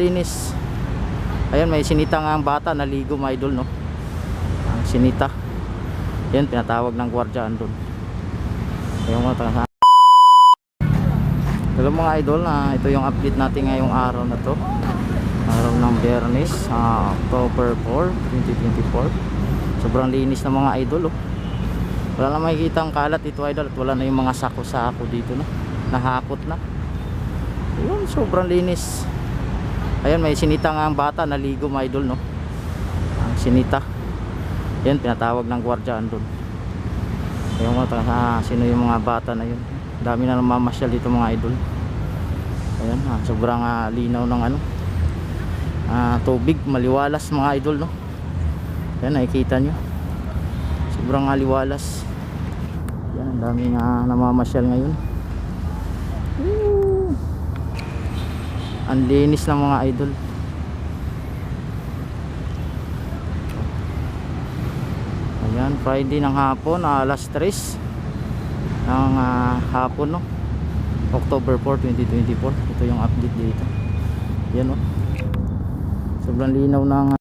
linis ayun may sinita nga ang bata. Naligo mga idol no? Ang sinita. Yan pinatawag ng gwardiyan doon ayun mga taga Hello mga idol na ito yung update natin ngayong araw na to. Araw ng Biyernes ah, October 4 2024 sobrang linis ng mga idol oh. wala na makikita ang kalat ito idol at wala na yung mga sako-sako dito no? Nahakot na. Yun sobrang linis ayun may sinita nga ang bata naligo mga idol no? Ang sinita. Yan pinatawag ng gwardiyan doon ayun taga ah, sino yung mga bata na yun? Dami na namamasyal dito mga idol. Ayan ah, sobrang ah, linaw ng ano ah, tubig maliwalas mga idol no? Yan nakikita nyo. Sobrang ah, liwalas. Yan ang daming ah, namamasyal ngayon ang linis ng mga idol. Ayan Friday ng hapon ah, alas 3 ng ah, hapon no? October 4, 2024 ito yung update dito. Yan no? Sobrang linaw ng